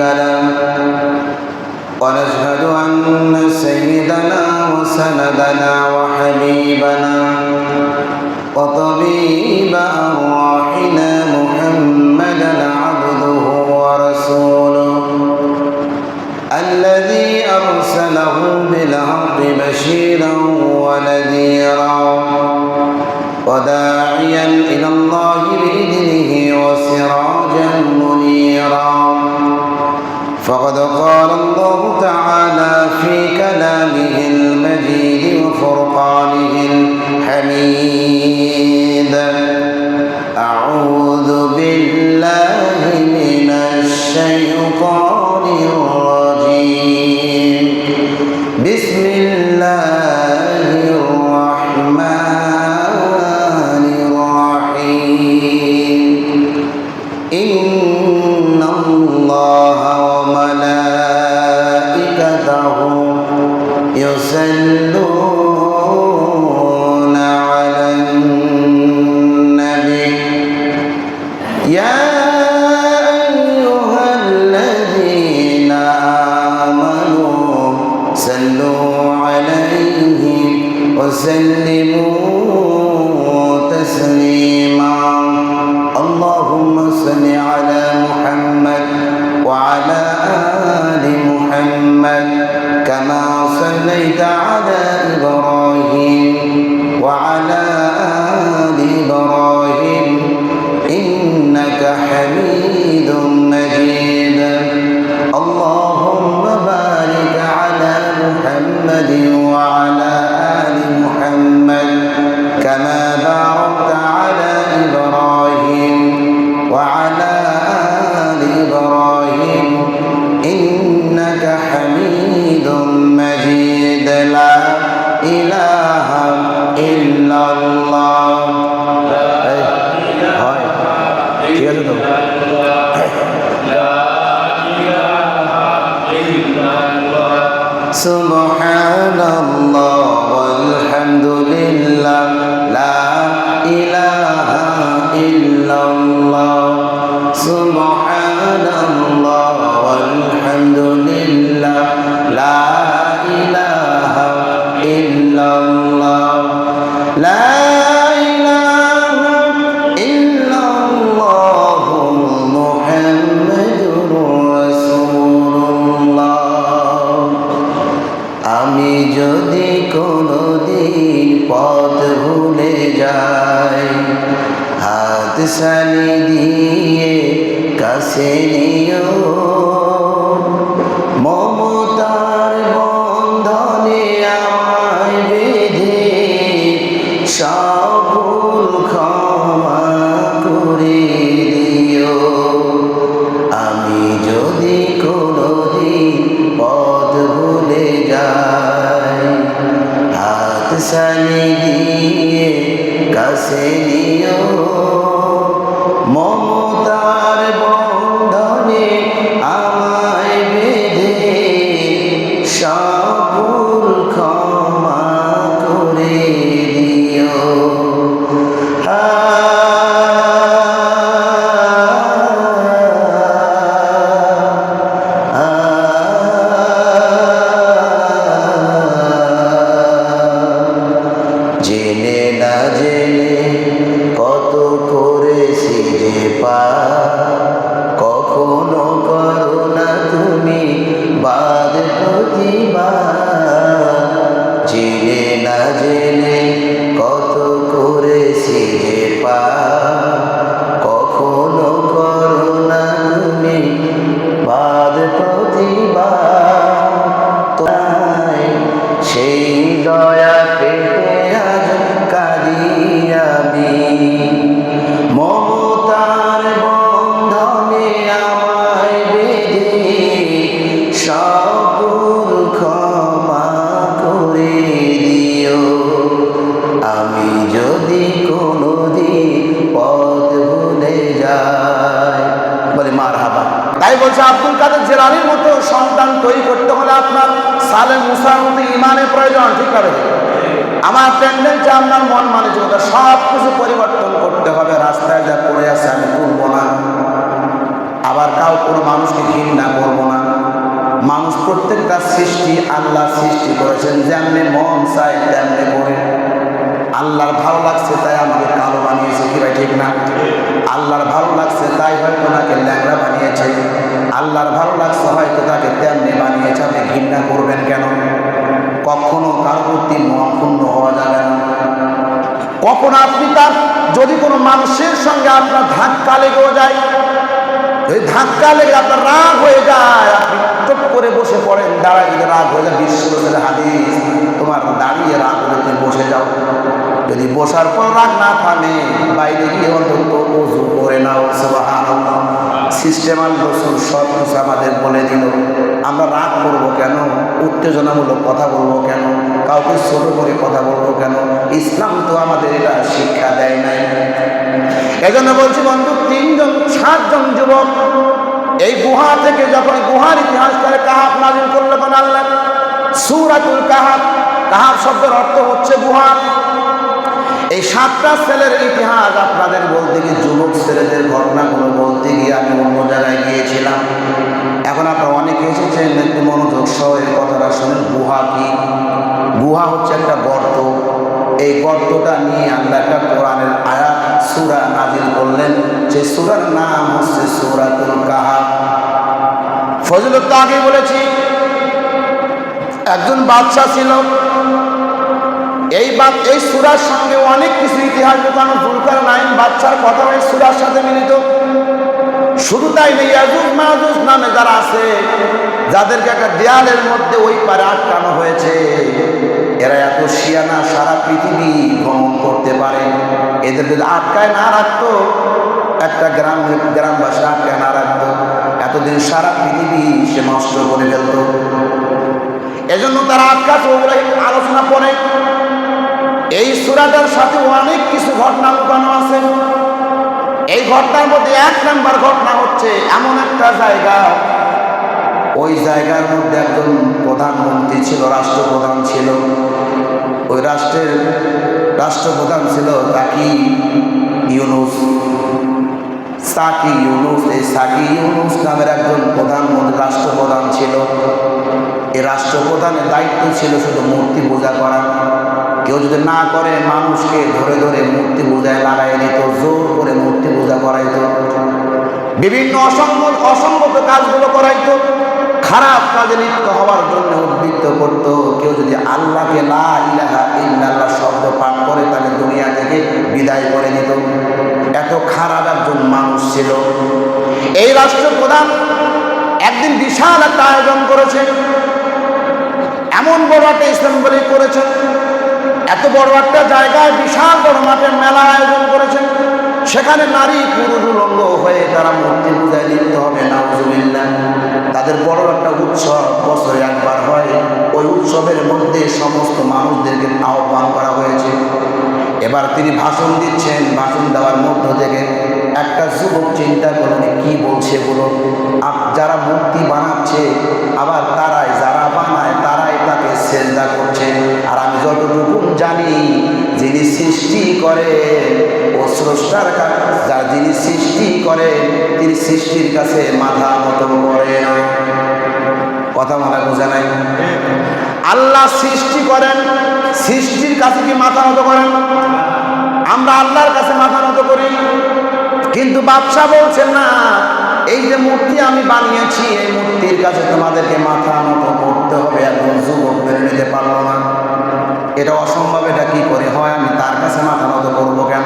شريك ونشهد أن سيدنا وسندنا وحبيبنا وطبيب أرواحنا محمدا عبده ورسوله الذي أرسله بالحق بشيرا ونذيرا وداعيا إلى الله بإذنه وسراجا সুবহানাল্লাহ পথ ভুলে যাই হাত সানি দিয়ে কাছে নিও। জেলানির মতো সন্তান তৈরি করতে হলে আপনার সালে মুসার মতো ইমানের প্রয়োজন, ঠিক আছে আমার টেন্ডেন্সি আপনার মন মানসিকতা সব কিছু পরিবর্তন করতে হবে। রাস্তায় যা পড়ে আছে আমি তুলবো না। আবার কাউ কোনো মানুষকে ঘৃণা করব না। মানুষ প্রত্যেকটা সৃষ্টি আল্লাহ সৃষ্টি করেছেন, যেমনি মন চায় তেমনি করে। আল্লাহর ভালো লাগছে তাই আমাকে কালো বানিয়েছে, কি ঠিক না? আল্লাহর ভালো লাগছে তাই হয়তো তাকে ল্যাংড়া বানিয়েছে। আল্লাহর ভালো লাগছে হয়তো তাকে তেমনি বানিয়েছে, আপনি ঘৃণা করবেন কেন? কখনো কারও প্রতি মন হওয়া যাবে না। কখন আপনি তার, যদি কোনো মানুষের সঙ্গে আপনার ধাক্কা লেগেও যায়, যদি ধাক্কা লেগে আপনার রাগ হয়ে যায়, আপনি চুপ করে বসে পড়েন, দাঁড়ায় যদি রাগ হয়ে যায় বিশ্ব হাদিস, তোমার দাঁড়িয়ে রাগ হলে তুমি বসে যাও। যদি বসার পর রাগ না থামে, বাইরে আর রসুল সব কিছু আমাদের বলে দিল। আমরা রাগ করব কেন? উত্তেজনামূলক কথা বলব কেন? কাউকে ছোট করে কথা বলব কেন? ইসলাম তো আমাদের এটা শিক্ষা দেয় নাই। এজন্য বলছি বন্ধু, তিনজন, সাতজন যুবক এই গুহা থেকে যখন গুহার ইতিহাস করে কাহাব নাজিল করল কোন আল্লাহ? সুরাতুল কাহাব কাহাব শব্দের অর্থ হচ্ছে গুহা। এই সাতটা ছেলের ইতিহাস আপনাদের বলতে গিয়ে যুবক ছেলেদের ঘটনাগুলো বলতে গিয়ে আমি অন্য জায়গায় গিয়েছিলাম। এখন আপনারা অনেকে এসেছেন, একটু মনোযোগ সহ কথাটা শোনেন। গুহা কি? গুহা হচ্ছে একটা গর্ত। এই গর্তটা নিয়ে আল্লাহ একটা কোরআনের আয়াত, সুরা নাজিল করলেন। যে সুরার নাম হচ্ছে সুরাতুল কাহা ফজলত তো আগে বলেছি, একজন বাদশাহ ছিল। এই বাদ, এই সুরার সঙ্গে অনেক কিছু ইতিহাস লুকানো জুলকার নাইন বাচ্চার কথা এই সুরার সাথে মিলিত। শুধু তাই নেই ইয়াজুজ নামে যারা আছে, যাদেরকে একটা দেয়ালের মধ্যে ওই পারে আটকানো হয়েছে, এরা এত শিয়ানা সারা পৃথিবী ভ্রমণ করতে পারে। এদের যদি আটকায় না রাখতো, একটা গ্রাম, গ্রামবাসী আটকায় না রাখতো, এতদিন সারা পৃথিবী সে নষ্ট করে ফেলত। এজন্য তারা আটকা ওগুলো আলোচনা পরে এই সুরাটার সাথে অনেক কিছু ঘটনা লুকানো আছে। এই ঘটনার মধ্যে এক নাম্বার ঘটনা হচ্ছে এমন একটা জায়গা। ওই জায়গার মধ্যে একজন প্রধানমন্ত্রী ছিল, রাষ্ট্রপ্রধান ছিল। ওই রাষ্ট্রের রাষ্ট্রপ্রধান ছিল তাকি ইউনুস। সাকি ইউনুস, এই সাকি ইউনুস নামের একজন প্রধানমন্ত্রী, রাষ্ট্রপ্রধান ছিল। এই রাষ্ট্রপ্রধানের দায়িত্ব ছিল শুধু মূর্তি পূজা করা। কেউ যদি না করে, মানুষকে ধরে ধরে মূর্তি পূজায় লাগাই দিত, জোর করে মূর্তি পূজা করাইতো। বিভিন্ন অসঙ্গত অসঙ্গত কাজগুলো করাইতো। খারাপ কাজে লিপ্ত হওয়ার জন্য উদ্বৃত্ত করত। কেউ যদি আল্লাহকে লা ইলাহা ইল্লাল্লাহ শব্দ পাঠ করে তাকে দুনিয়া থেকে বিদায় করে দিত। এত খারাপ একজন মানুষ ছিল। এই রাষ্ট্রপ্রধান একদিন বিশাল একটা আয়োজন করেছে। এমন বড় একটা ইসলামবলি করেছেন। এত বড় একটা জায়গায় বিশাল বড় মাঠের মেলা আয়োজন করেছেন। সেখানে নারী পুরুষ উলঙ্গ হয়ে তারা মূর্তি পূজায় লিপ্ত হবে, নাউজুবিল্লাহ। তাদের বড় একটা উৎসব বছরে একবার হয়। ওই উৎসবের মধ্যে সমস্ত মানুষদেরকে আহ্বান করা হয়েছে। এবার তিনি ভাষণ দিচ্ছেন, ভাষণ দেওয়ার মধ্য থেকে একটা যুবক চিন্তা করলেন, কি বলছে বলো যারা মূর্তি বানাচ্ছে, আবার তারাই তাকে করছেন। আর আমি যতটুকু জানি, যিনি সৃষ্টি করে, ও স্রষ্টার যা যিনি সৃষ্টি করে, তিনি সৃষ্টির কাছে মাথা মতো করে না কথা মনে বোঝা নাই? আল্লাহ সৃষ্টি করেন, সৃষ্টির কাছে কি মাথা নত করেন? আমরা আল্লাহর কাছে মাথা নত করি। কিন্তু বাদশাহ বলছেন, না, এই যে মূর্তি আমি বানিয়েছি, এই মূর্তির কাছে তোমাদেরকে মাথা নত এটা অসম্ভব, এটা কি করে হয়? আমি তার কাছে মাথা নত করব কেন?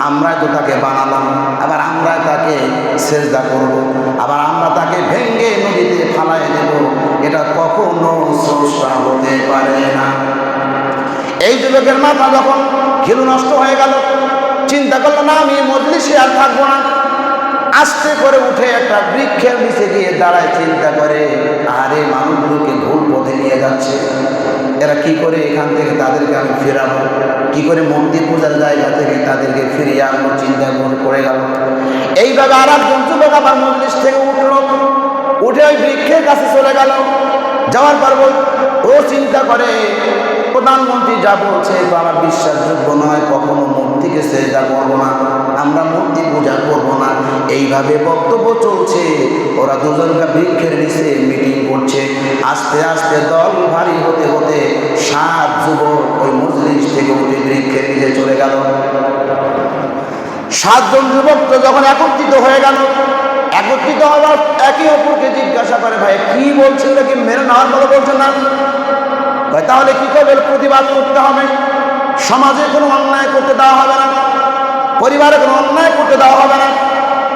আমরাই তো তাকে বানালাম, আবার আমরা তাকে সেজদা করব। আবার আমরা তাকে ভেঙ্গে নদীতে ফালাই দেব। এটা কখনো স্রষ্টা হতে পারে না। এই যুবকের মাথা যখন ঘিলু নষ্ট হয়ে গেল, চিন্তা করল, না, আমি মজলিসে আর থাকব না। আস্তে করে উঠে একটা বৃক্ষের নিচে গিয়ে দাঁড়ায়, চিন্তা করে, আরে, মানুষগুলোকে ভুল পথে নিয়ে যাচ্ছে। এরা কি করে এখান থেকে তাদেরকে আমি ফেরাবো? কি করে মন্দির পূজার জায়গা থেকে তাদেরকে ফিরিয়ে আনব, চিন্তা করে গেল। এইভাবে আর একজন যুবক আবার মন্দির থেকে উঠল। উঠে ওই বৃক্ষের কাছে চলে গেল। যাওয়ার পর ও চিন্তা করে প্রধানমন্ত্রী যা বলছে তো আমার বিশ্বাসযোগ্য নয়, কখনো মূর্তিকে সেজা করব না, আমরা মূর্তি পূজা করব না। এইভাবে বক্তব্য চলছে, ওরা দুজনকে বৃক্ষের নিচে মিটিং করছে। আস্তে আস্তে দল ভারী হতে হতে সাত যুবক ওই মজলিস থেকে উঠে বৃক্ষের নিচে চলে গেল। সাতজন যুবক তো যখন একত্রিত হয়ে গেল, একত্রিত হওয়ার একে অপরকে জিজ্ঞাসা করে, ভাই, কি বলছে? এটা কি মেনে নেওয়ার মতো বলছে না? তাহলে কি করবে? প্রতিবাদ করতে হবে। সমাজে কোনো অন্যায় করতে দেওয়া হবে না। পরিবারে কোনো অন্যায় করতে দেওয়া হবে না।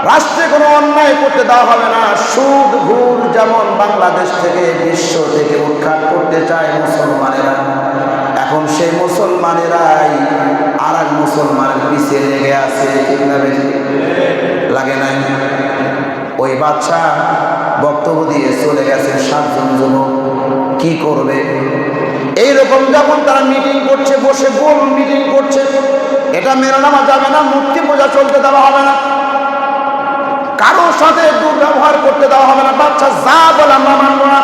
রাষ্ট্রে কোনো অন্যায় করতে দেওয়া হবে না। সুদ, ঘুর যেমন বাংলাদেশ থেকে বিশ্ব থেকে উৎখাত করতে চায় মুসলমানেরা, এখন সেই মুসলমানেরাই আর এক মুসলমানের পিছিয়ে লেগে আছে বেশি লাগে নাই। ওই বাচ্চা বক্তব্য দিয়ে চলে গেছে সাতজন যুবক। কি করবে? এইরকম যখন তারা মিটিং করছে, বসে গোল মিটিং করছে, এটা মেনে নেওয়া যাবে না মূর্তি পূজা চলতে দেওয়া হবে না। কারোর সাথে দুর্ব্যবহার করতে দেওয়া হবে না। বাচ্চা যা বলে আমরা মানব না।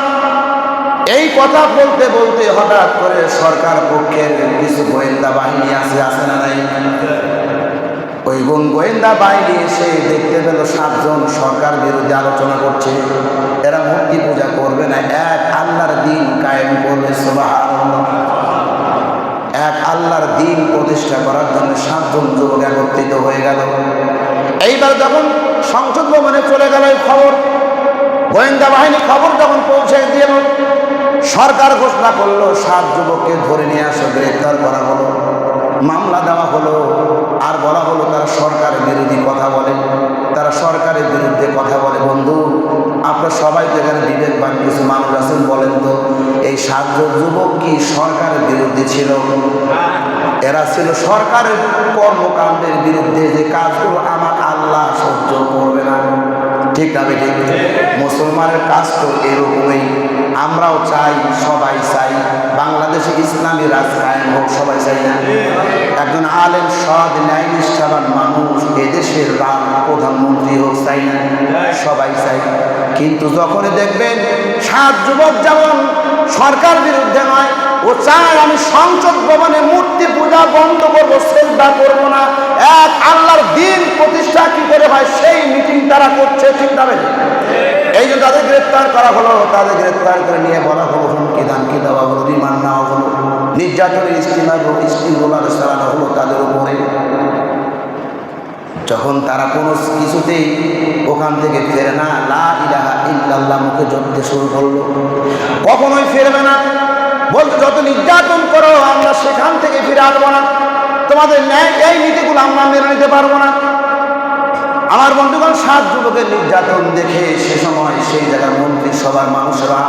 এই কথা বলতে বলতে হঠাৎ করে সরকার পক্ষের কিছু গোয়েন্দা বাহিনী আছে আছে না নাই? ওই গোয়েন্দা বাহিনী এসে দেখতে পেল সাতজন সরকার বিরুদ্ধে আলোচনা করছে। এরা মূর্তি পূজা করবে না, এক সাতজন যুবক একত্রিত হয়ে গেল। এইবার যখন সংসদ ভবনে চলে গেল এই খবর, গোয়েন্দা বাহিনী খবর যখন পৌঁছে দিল, সরকার ঘোষণা করল, সাত যুবককে ধরে নিয়ে আসে, গ্রেপ্তার করা হলো, মামলা দেওয়া হলো, আর বলা হলো তারা সরকার বিরোধী কথা বলে, তারা সরকারের বিরুদ্ধে কথা বলে। বন্ধু, আপনারা সবাই তো এখানে বিবেকবান কিছু মানুষ আছেন বলেন তো, এই সাতজন যুবক কি সরকারের বিরুদ্ধে ছিল? এরা ছিল সরকারের কর্মকাণ্ডের বিরুদ্ধে যে কাজগুলো আমার আল্লাহ সহ্য করবে না। ঠিক না ঠিক মুসলমানের কাজ তো এরকমই। আমরাও চাই, সবাই চাই। বাংলাদেশে ইসলামী রাজ কায়েম হোক, সবাই চাই না। একজন আলেম, সৎ, ন্যায়, নিষ্ঠাবান মানুষ, এদেশের রাম প্রধানমন্ত্রী হোক, চাই না। সবাই চাই। কিন্তু যখন দেখবেন সাত যুবক যেমন সরকার বিরুদ্ধে নয়, ও চায় আমি সংসদ ভবনে মূর্তি পূজা বন্ধ করব, শ্রদ্ধা করব না, এক আল্লাহর দিন প্রতিষ্ঠা কি করে হয়, সেই মিটিং তারা করছে চিন্তা হবে এই যে তাদের গ্রেপ্তার করা হলো, তাদের গ্রেপ্তার করে নিয়ে বলা হলো, হুমকি দামকি দেওয়া হলো, রিমান্ড নেওয়া হলো। নির্যাতনের স্টিমার স্টিম রোলার চালানো হলো তাদের উপরে। যখন তারা কোনো কিছুতেই ওখান থেকে ফেরে না, লা ইলাহা ইল্লাল্লাহ মুখে জপতে শুরু করল। কখনোই ফিরবে না। বলতে যত নির্যাতন করো, আমরা সেখান থেকে ফিরে আসব না। তোমাদের ন্যায় এই নীতিগুলো আমরা মেনে নিতে পারব না। আমার বন্ধুগণ, সাত যুবকের নির্যাতন দেখে সে সময় সেই জায়গার মন্ত্রিসভার মানুষরা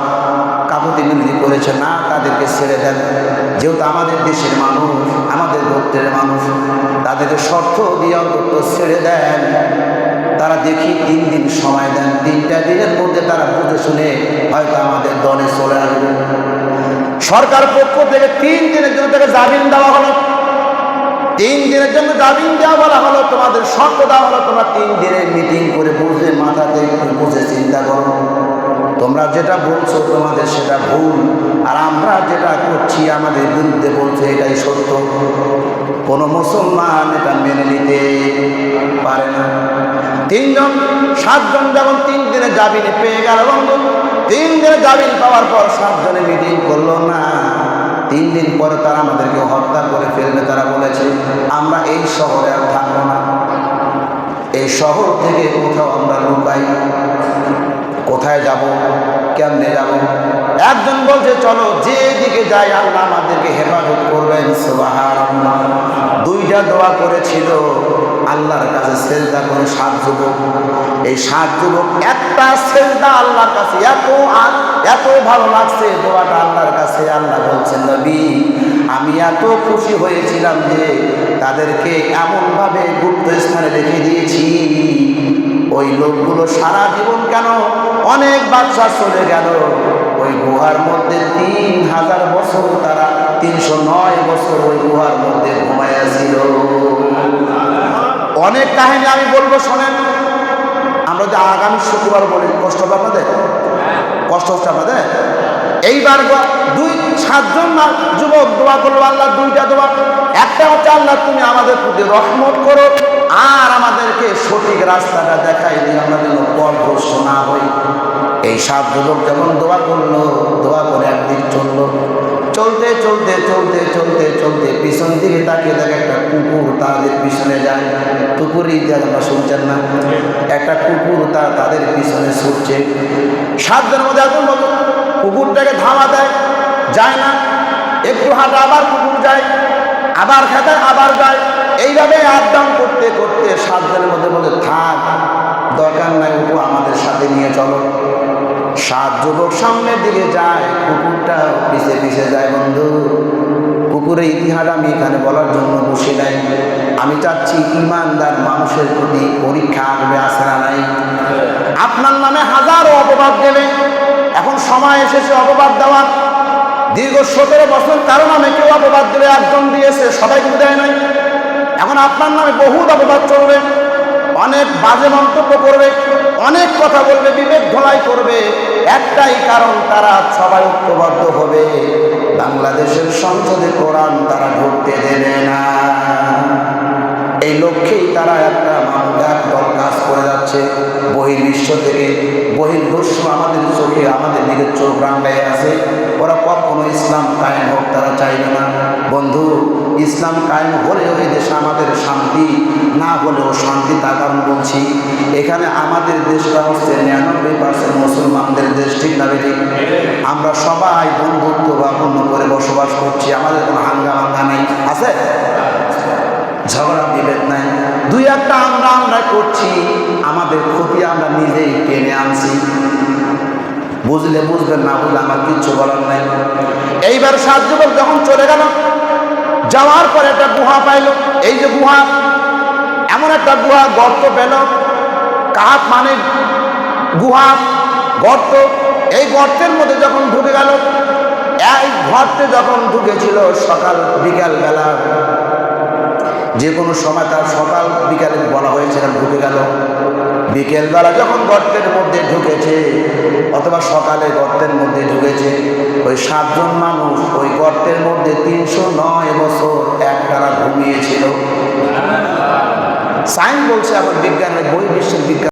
কাকুতি মিনতি করেছে, না, তাদেরকে ছেড়ে দেন। যেহেতু আমাদের দেশের মানুষ, আমাদের গোত্রের মানুষ, তাদেরকে শর্ত দিয়ে অন্তত ছেড়ে দেন। তারা দেখি তিন দিন সময় দেন, তিনটা দিনের মধ্যে তারা বুঝে শুনে হয়তো আমাদের দলে চলে আসবে। সরকার পক্ষ থেকে তিন দিনের জন্য তাকে জামিন দেওয়া হলো। তিন দিনের জন্য জামিন দেওয়া বলা হলো, তোমাদের শর্ত দেওয়া হলো, তোমরা তিন দিনের মিটিং করে বুঝে মাথাতে বুঝে চিন্তা করো। তোমরা যেটা বলছো তোমাদের সেটা ভুল, আর আমরা যেটা করছি আমাদের বিরুদ্ধে বলছে এটাই সত্য। কোনো মুসলমান এটা মেনে নিতে পারে না। তিনজন, সাতজন যখন তিন দিনে জামিনে পেয়ে গেল তিন দিনে জামিন পাওয়ার পর সাতজনে মিটিং করল না। তিন দিন পরে তারা আমাদেরকে হত্যা করে ফেলবে, তারা বলেছে, আমরা এই শহরে আর থাকব না। এই শহর থেকে কোথাও আমরা লুকাই। কোথায় যাব? কেমনে যাব? একজন বলছে, চলো যেদিকে যাই, আল্লাহ আমাদেরকে হেফাজত করবেন। সুবহানাল্লাহ। দুইটা দোয়া করেছিল। আল্লাহর কাছে সেজদা করে সাত যুবক। এই সাত যুবক একটা সেজদা আল্লাহর কাছে। এত এত ভালো লাগছে, দোয়াটা আল্লাহর কাছে। আল্লাহ বলছেন, নবী, আমি এত খুশি হয়েছিলাম যে তাদেরকে এমনভাবে গুপ্ত স্থানে রেখে দিয়েছি। ওই লোকগুলো সারা জীবন কেন অনেক বাচ্চা চলে গেল? ওই গুহার মধ্যে তিন হাজার বছর তারা, তিনশো নয় বছর ওই গুহার মধ্যে ঘুমাইয়াছিল অনেক কাহিনী আমি বলব, শোনেন। আমরা যে আগামী শুক্রবার বলি, কষ্ট হবে আপনাদের? কষ্ট হচ্ছে আপনাদের? এইবার দুই, সাতজন যুবক দোয়া করল, আল্লাহ দুইটা দোয়া। একটা হচ্ছে, আল্লাহ তুমি আমাদের প্রতি রহমত করো, আর আমাদেরকে সঠিক রাস্তাটা দেখাই দিই আমরা যেন পথভ্রষ্ট না হই। এই সাত যুবক যেমন দোয়া করল, দোয়া করে একদিন চলল। চলতে চলতে চলতে চলতে চলতে পিছন দিকে তাকিয়ে দেখে একটা কুকুর তাদের পিছনে যায়। কুকুর ইতিহাস আমরা শুনছেন না। একটা কুকুর তার তাদের পিছনে ছুটছে। সাতজনের মধ্যে বলল, কুকুরটাকে ধামা দেয়। যায় না। একটু হাঁটা আবার কুকুর যায়। আবার খেতে আবার যায়। এইভাবে আপ ডাউন করতে করতে সাতজনের মধ্যে বলে থাক দরকার নাই ওকে আমাদের সাথে নিয়ে চলো। সাত যুবক সামনের দিকে যায়, কুকুরটা পিছে পিছে যায়, বন্ধু। কুকুরের ইতিহাস আমি এখানে বলার জন্য বসে নাই। আমি চাচ্ছি ইমানদার মানুষের প্রতি পরীক্ষা আসবে আসে না নাই? আপনার নামে হাজারো অপবাদ দেবে এখন সময় এসেছে অপবাদ দেওয়ার। দীর্ঘ সতেরো বছর কারও নামে কেউ অপবাদ দেবে একজন দিয়েছে, সবাই কিন্তু দেয় নাই। এখন আপনার নামে বহুত অপবাদ চলবে, অনেক বাজে মন্তব্য করবে। অনেক কথা বলবে, বিবেক ধোলাই করবে। একটাই কারণ, তারা সবাই ঐক্যবদ্ধ হবে। বাংলাদেশের সংসদে কোরআন তারা ঢুকতে দেবে না। এই লক্ষ্যেই তারা একটা মামলার দল কাজ করে যাচ্ছে। বহির্বিশ্ব থেকে বহির্দস্যু আমাদের চোখে, আমাদের নিজের চোখ রাঙ্গায় আছে। ওরা কখনো ইসলাম কায়েম হোক, তারা চাইবে না। ইসলাম কায়েম হলেও এই দেশে আমাদের শান্তি না হলেও শান্তি তার কারণ বলছি। এখানে আমাদের দেশটা হচ্ছে নিরানব্বই পার্সেন্ট মুসলমানদের দেশ, ঠিক না বেঠিক? আমরা সবাই বন্ধুত্ব বা পূর্ণ করে বসবাস করছি, আমাদের কোনো হাঙ্গা মাঙ্গা নেই, আছে? ঝগড়া, বিভেদ নাই। দুই একটা আমরা আমরা করছি, আমাদের ক্ষতি আমরা নিজেই টেনে আনছি। বুঝলে বুঝবেন না বুঝলে আমার কিচ্ছু বলার নাই। এইবার সাহায্য যখন চলে গেল যাওয়ার পর একটা গুহা পাইল। এই যে গুহা, এমন একটা গুহা, গর্ত পেল। কাপ মানে গুহা, গর্ত। এই গর্তের মধ্যে যখন ঢুকে গেল, এই গর্তে যখন ঢুকেছিল সকাল, বিকাল বেলা, যে কোনো সময় তার সকাল, বিকালে বলা হয়েছে এরকম ঢুকে গেল। বিকেলবেলা যখন গর্তের মধ্যে ঢুকেছে, অথবা সকালে গর্তের মধ্যে ঢুকেছে, ওই সাতজন মানুষ ওই গর্তের মধ্যে তিনশো নয় বছর এক তারা ঘুমিয়েছিল। সাইন বলছে এখন বিজ্ঞানের বই বিশ্বের বিজ্ঞান